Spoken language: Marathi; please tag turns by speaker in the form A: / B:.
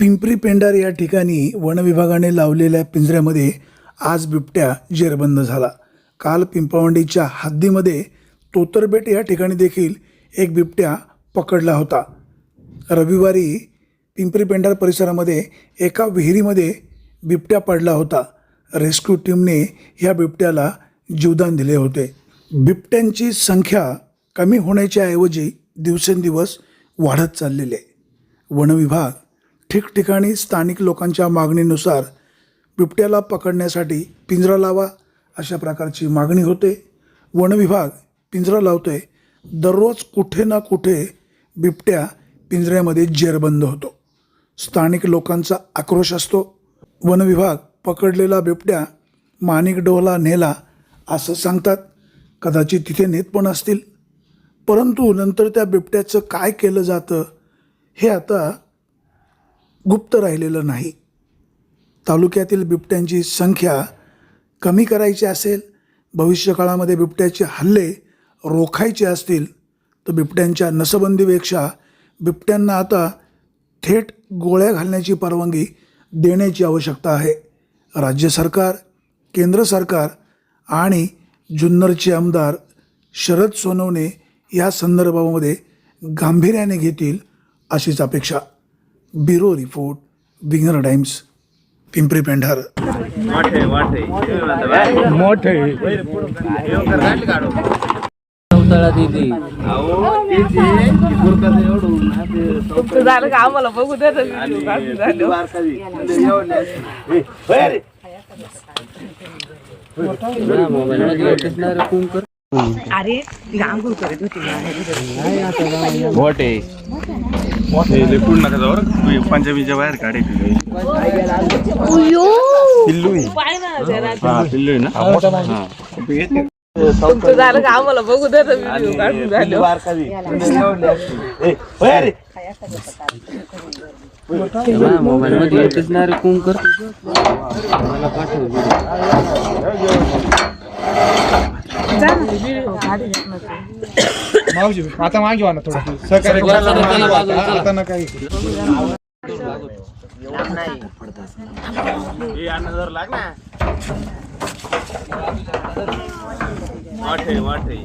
A: पिंपरी पेंडार या ठिकाणी वनविभागाने लावलेल्या पिंजऱ्यामध्ये आज बिबट्या जेरबंद झाला. काल पिंपळवंडीच्या हद्दीमध्ये तोतरबेट या ठिकाणी देखील एक बिबट्या पकडला होता. रविवारी पिंपरी पेंडार परिसरामध्ये एका विहिरीमध्ये बिबट्या पडला होता. रेस्क्यू टीमने ह्या बिबट्याला जीवदान दिले होते. बिबट्यांची संख्या कमी होण्याच्या ऐवजी दिवसेंदिवस वाढत चाललेली आहे. वनविभाग ठिकठिकाणी स्थानिक लोकांच्या मागणीनुसार बिबट्याला पकडण्यासाठी पिंजरा लावा अशा प्रकारची मागणी होते. वनविभाग पिंजरा लावतोय. दररोज कुठे ना कुठे बिबट्या पिंजऱ्यामध्ये जेरबंद होतो. स्थानिक लोकांचा आक्रोश असतो. वनविभाग पकडलेला बिबट्या माणिकडोहला नेला असं सांगतात. कदाचित तिथे नेत पण असतील. परंतु नंतर त्या बिबट्याचं काय केलं जातं हे आता गुप्त राहिलेलं नाही. तालुक्यातील बिबट्यांची संख्या कमी करायची असेल भविष्यकाळामध्ये बिबट्याचे हल्ले रोखायचे असतील तर बिबट्यांच्या नसबंदीपेक्षा बिबट्यांना आता थेट गोळ्या घालण्याची परवानगी देण्याची आवश्यकता आहे. राज्य सरकार केंद्र सरकार आणि जुन्नरचे आमदार शरद सोनवणे या संदर्भामध्ये गांभीर्याने घेतील अशीच अपेक्षा. ब्युरो रिपोर्ट विंगर टाइम्स पिंपरी पेंढार.
B: मोठे.
C: दिदी
D: झालं का आम्हाला बघू दे
C: मोबाईल
D: अरे आंघोळ करत होती
E: नका पंजाबीच्या बाहेर काढे पिल्लू पिल्लू ना हा.
D: तुमचं झालं का? आम्हाला बघू काढून झालं.
C: मोबाईल मध्ये कोण कर मला पाठव
B: मावशी आता मागे वा ना थोडं सहकार्य करा. आता नका
E: हे. अन्न जर लाग ना वाटे वाटे